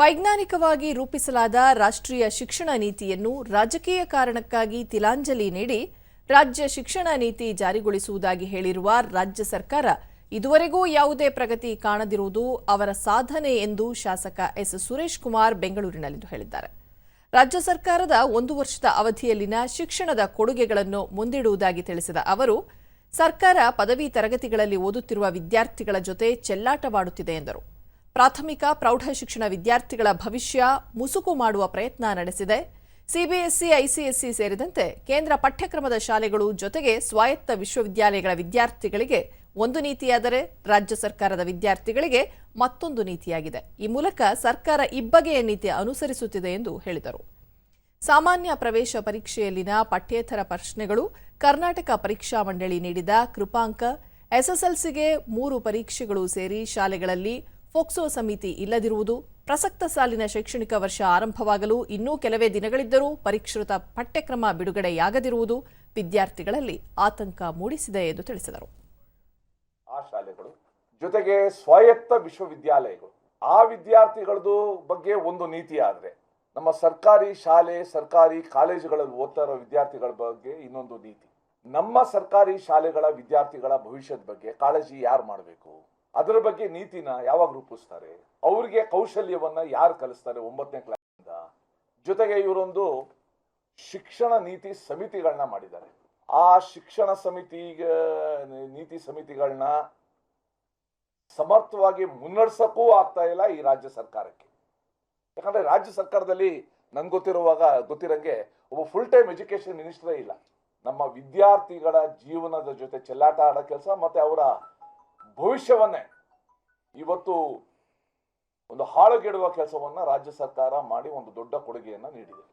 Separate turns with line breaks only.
ವೈಜ್ಞಾನಿಕವಾಗಿ ರೂಪಿಸಲಾದ ರಾಷ್ಟ್ರೀಯ ಶಿಕ್ಷಣ ನೀತಿಯನ್ನು ರಾಜಕೀಯ ಕಾರಣಕ್ಕಾಗಿ ತಿಲಾಂಜಲಿ ನೀಡಿ ರಾಜ್ಯ ಶಿಕ್ಷಣ ನೀತಿ ಜಾರಿಗೊಳಿಸುವುದಾಗಿ ಹೇಳಿರುವ ರಾಜ್ಯ ಸರ್ಕಾರ ಇದುವರೆಗೂ ಯಾವುದೇ ಪ್ರಗತಿ ಕಾಣದಿರುವುದು ಅವರ ಸಾಧನೆ ಎಂದು ಶಾಸಕ ಎಸ್ ಸುರೇಶ್ ಕುಮಾರ್ ಬೆಂಗಳೂರಿನಲ್ಲಿಂದು ಹೇಳಿದ್ದಾರೆ. ರಾಜ್ಯ ಸರ್ಕಾರದ ಒಂದು ವರ್ಷದ ಅವಧಿಯಲ್ಲಿನ ಶಿಕ್ಷಣದ ಕೊಡುಗೆಗಳನ್ನು ಮುಂದಿಡುವುದಾಗಿ ತಿಳಿಸಿದ ಅವರು, ಸರ್ಕಾರ ಪದವಿ ತರಗತಿಗಳಲ್ಲಿ ಓದುತ್ತಿರುವ ವಿದ್ಯಾರ್ಥಿಗಳ ಜೊತೆ ಚೆಲ್ಲಾಟವಾಡುತ್ತಿದೆ ಎಂದರು. ಪ್ರಾಥಮಿಕ ಪ್ರೌಢಶಿಕ್ಷಣ ವಿದ್ಯಾರ್ಥಿಗಳ ಭವಿಷ್ಯ ಮುಸುಕು ಮಾಡುವ ಪ್ರಯತ್ನ ನಡೆಸಿದೆ. ಸಿಬಿಎಸ್ಇ ಐಸಿಎಸ್ಸಿ ಸೇರಿದಂತೆ ಕೇಂದ್ರ ಪಠ್ಯಕ್ರಮದ ಶಾಲೆಗಳು ಜೊತೆಗೆ ಸ್ವಾಯತ್ತ ವಿಶ್ವವಿದ್ಯಾಲಯಗಳ ವಿದ್ಯಾರ್ಥಿಗಳಿಗೆ ಒಂದು ನೀತಿಯಾದರೆ ರಾಜ್ಯ ಸರ್ಕಾರದ ವಿದ್ಯಾರ್ಥಿಗಳಿಗೆ ಮತ್ತೊಂದು ನೀತಿಯಾಗಿದೆ. ಈ ಮೂಲಕ ಸರ್ಕಾರ ಇಬ್ಬಗೆಯ ನೀತಿ ಅನುಸರಿಸುತ್ತಿದೆ ಎಂದು ಹೇಳಿದರು. ಸಾಮಾನ್ಯ ಪ್ರವೇಶ ಪರೀಕ್ಷೆಯಲ್ಲಿನ ಪಠ್ಯೇತರ ಪ್ರಶ್ನೆಗಳು, ಕರ್ನಾಟಕ ಪರೀಕ್ಷಾ ಮಂಡಳಿ ನೀಡಿದ ಕೃಪಾಂಕ, ಎಸ್ಎಸ್ಎಲ್ಸಿಗೆ ಮೂರು ಪರೀಕ್ಷೆಗಳು ಸೇರಿ ಶಾಲೆಗಳಲ್ಲಿ ಫೋಕ್ಸೋ ಸಮಿತಿ ಇಲ್ಲದಿರುವುದು ಪ್ರಸಕ್ತ ಸಾಲಿನ ಶೈಕ್ಷಣಿಕ ವರ್ಷ ಆರಂಭವಾಗಲು ಇನ್ನೂ ಕೆಲವೇ ದಿನಗಳಿದ್ದರೂ ಪರಿಷ್ಕೃತ ಪಠ್ಯಕ್ರಮ ಬಿಡುಗಡೆಯಾಗದಿರುವುದು ವಿದ್ಯಾರ್ಥಿಗಳಲ್ಲಿ ಆತಂಕ ಮೂಡಿಸಿದೆ ಎಂದು ತಿಳಿಸಿದರು.
ಆ ಶಾಲೆಗಳು, ಜೊತೆಗೆ ಸ್ವಾಯತ್ತ ವಿಶ್ವವಿದ್ಯಾಲಯಗಳು, ಆ ವಿದ್ಯಾರ್ಥಿಗಳದ್ದು ಬಗ್ಗೆ ಒಂದು ನೀತಿ ಆದರೆ ನಮ್ಮ ಸರ್ಕಾರಿ ಶಾಲೆ, ಸರ್ಕಾರಿ ಕಾಲೇಜುಗಳಲ್ಲಿ ಓದ್ತಾ ಇರೋ ವಿದ್ಯಾರ್ಥಿಗಳ ಬಗ್ಗೆ ಇನ್ನೊಂದು ನೀತಿ. ನಮ್ಮ ಸರ್ಕಾರಿ ಶಾಲೆಗಳ ವಿದ್ಯಾರ್ಥಿಗಳ ಭವಿಷ್ಯದ ಬಗ್ಗೆ ಕಾಳಜಿ ಯಾರು ಮಾಡಬೇಕು? ಅದರ ಬಗ್ಗೆ ನೀತಿನ ಯಾವಾಗ ರೂಪಿಸ್ತಾರೆ? ಅವ್ರಿಗೆ ಕೌಶಲ್ಯವನ್ನ ಯಾರು ಕಲಿಸ್ತಾರೆ ಒಂಬತ್ತನೇ ಕ್ಲಾಸಿಂದ ಜೊತೆಗೆ ಇವರೊಂದು ಶಿಕ್ಷಣ ನೀತಿ ಸಮಿತಿಗಳನ್ನ ಮಾಡಿದ್ದಾರೆ. ಆ ಶಿಕ್ಷಣ ಸಮಿತಿ ನೀತಿ ಸಮಿತಿಗಳನ್ನ ಸಮರ್ಥವಾಗಿ ಮುನ್ನಡೆಸಕ್ಕೂ ಆಗ್ತಾ ಇಲ್ಲ ಈ ರಾಜ್ಯ ಸರ್ಕಾರಕ್ಕೆ. ಯಾಕಂದ್ರೆ ರಾಜ್ಯ ಸರ್ಕಾರದಲ್ಲಿ ನನ್ಗೆ ಗೊತ್ತಿರುವಾಗ, ಗೊತ್ತಿರಂಗೆ ಒಬ್ಬ ಫುಲ್ ಟೈಮ್ ಎಜುಕೇಶನ್ ಮಿನಿಸ್ಟ್ರೇ ಇಲ್ಲ. ನಮ್ಮ ವಿದ್ಯಾರ್ಥಿಗಳ ಜೀವನದ ಜೊತೆ ಚೆಲ್ಲಾಟ ಆಡೋ ಕೆಲಸ ಮತ್ತೆ ಅವರ ಭವಿಷ್ಯವನ್ನೇ ಇವತ್ತು ಒಂದು ಹಾಳುಗೆಡುವ ಕೆಲಸವನ್ನ ರಾಜ್ಯ ಸರ್ಕಾರ ಮಾಡಿ ಒಂದು ದೊಡ್ಡ ಕೊಡುಗೆಯನ್ನ ನೀಡಿದೆ.